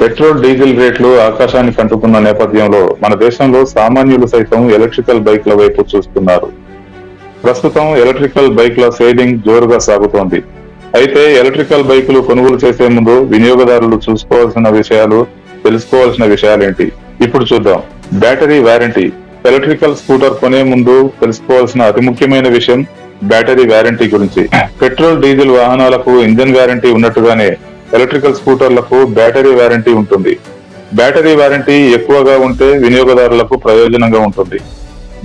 Petrol diesel రేట్లు ఆకాశానికి అంటుకున్న నేపథ్యంలో మన దేశంలో సామాన్యులు సైతం ఎలక్ట్రికల్ బైక్ల వైపు చూస్తున్నారు. ప్రస్తుతం ఎలక్ట్రికల్ బైక్ల సేలింగ్ జోరుగా సాగుతోంది. అయితే ఎలక్ట్రికల్ బైకులు కొనుగోలు చేసే ముందు వినియోగదారులు చూసుకోవాల్సిన విషయాలు తెలుసుకోవాల్సిన విషయాలేంటి? ఇప్పుడు చూద్దాం. Battery warranty. ఎలక్ట్రికల్ స్కూటర్ కొనే ముందు తెలుసుకోవాల్సిన అతి ముఖ్యమైన విషయం బ్యాటరీ వారంటీ గురించి. పెట్రోల్ డీజిల్ వాహనాలకు ఇంజన్ వారంటీ ఉన్నట్టుగానే ఎలక్ట్రికల్ స్కూటర్లకు బ్యాటరీ వారంటీ ఉంటుంది. బ్యాటరీ వారంటీ ఎక్కువగా ఉంటే వినియోగదారులకు ప్రయోజనంగా ఉంటుంది.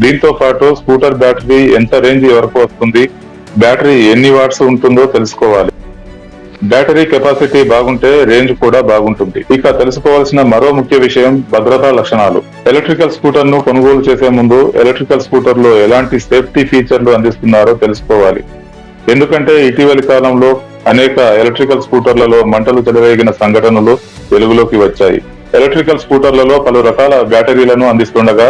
దీంతో పాటు స్కూటర్ బ్యాటరీ ఎంత రేంజ్ వరకు వస్తుంది బ్యాటరీ ఎన్ని వాట్స్ ఉంటుందో తెలుసుకోవాలి. బ్యాటరీ కెపాసిటీ బాగుంటే రేంజ్ కూడా బాగుంటుంది. ఇక తెలుసుకోవాల్సిన మరో ముఖ్య విషయం భద్రతా లక్షణాలు. ఎలక్ట్రికల్ స్కూటర్ను కొనుగోలు చేసే ముందు ఎలక్ట్రికల్ స్కూటర్లో ఎలాంటి సేఫ్టీ ఫీచర్లు అందిస్తున్నారో తెలుసుకోవాలి. ఎందుకంటే ఇటీవలి కాలంలో అనేక ఎలక్ట్రికల్ స్కూటర్లలో మంటలు చెడవేగిన సంఘటనలు వెలుగులోకి వచ్చాయి. ఎలక్ట్రికల్ స్కూటర్లలో పలు రకాల బ్యాటరీలను అందిస్తుండగా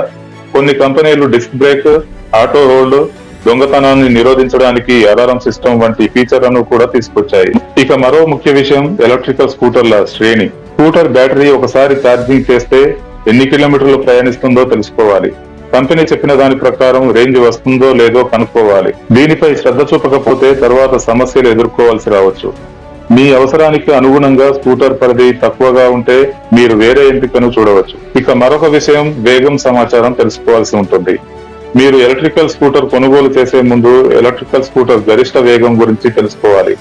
కొన్ని కంపెనీలు డిస్క్ బ్రేక్ ఆటో హోల్డ్ దొంగతనాన్ని నిరోధించడానికి అలారం సిస్టమ్ వంటి ఫీచర్లను కూడా తీసుకొచ్చాయి. ఇక మరో ముఖ్య విషయం ఎలక్ట్రికల్ స్కూటర్ల శ్రేణి. స్కూటర్ బ్యాటరీ ఒకసారి ఛార్జింగ్ చేస్తే ఎన్ని కిలోమీటర్లు ప్రయాణిస్తుందో తెలుసుకోవాలి. కంపెనీ చెప్పిన దాని ప్రకారం రేంజ్ వస్తుందో లేదో కనుక్కోవాలి. దీనిపై శ్రద్ధ చూపకపోతే తర్వాత సమస్యలు ఎదుర్కోవాల్సి రావచ్చు. మీ అవసరానికి అనుగుణంగా స్కూటర్ పరిధి తక్కువగా ఉంటే మీరు వేరే ఎంపికను చూడవచ్చు. ఇక మరొక విషయం వేగం సమాచారం తెలుసుకోవాల్సి ఉంటుంది. మీరు ఎలక్ట్రికల్ స్కూటర్ కొనుగోలు చేసే ముందు ఎలక్ట్రికల్ స్కూటర్ గరిష్ట వేగం గురించి తెలుసుకోవాలి.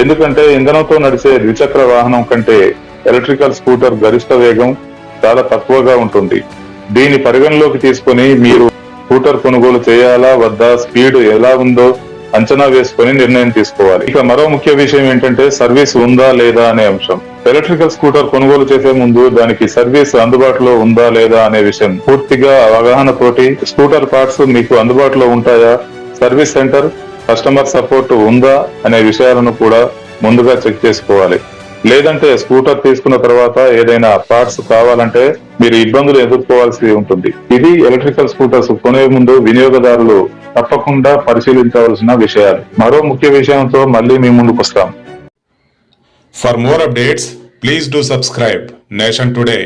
ఎందుకంటే ఇంధనంతో నడిచే ద్విచక్ర వాహనం కంటే ఎలక్ట్రికల్ స్కూటర్ గరిష్ట వేగం చాలా తక్కువగా ఉంటుంది. దీని పరిగణలోకి తీసుకొని మీరు స్కూటర్ కొనుగోలు చేయాలా వద్దా స్పీడ్ ఎలా ఉందో అంచనా వేసుకొని నిర్ణయం తీసుకోవాలి. ఇక మరో ముఖ్య విషయం ఏంటంటే సర్వీస్ ఉందా లేదా అనే అంశం. ఎలక్ట్రికల్ స్కూటర్ కొనుగోలు చేసే ముందు దానికి సర్వీస్ అందుబాటులో ఉందా లేదా అనే విషయం. పూర్తిగా అవగాహన తోటి స్కూటర్ పార్ట్స్ మీకు అందుబాటులో ఉంటాయా? సర్వీస్ సెంటర్ కస్టమర్ సపోర్ట్ ఉందా? అనే విషయాలను కూడా ముందుగా చెక్ చేసుకోవాలి. లేదంటే స్కూటర్ తీసుకున్న తర్వాత ఏదైనా పార్ట్స్ కావాలంటే మీరు ఇబ్బందులు ఎదుర్కోవాల్సి ఉంటుంది. ఇది ఎలక్ట్రికల్ స్కూటర్స్ కొనే ముందు వినియోగదారులు తప్పకుండా పరిశీలించవలసిన విషయాలు. మరో ముఖ్య విషయంతో మళ్ళీ మీ ముందుకు వస్తాం. For more updates please do subscribe nation today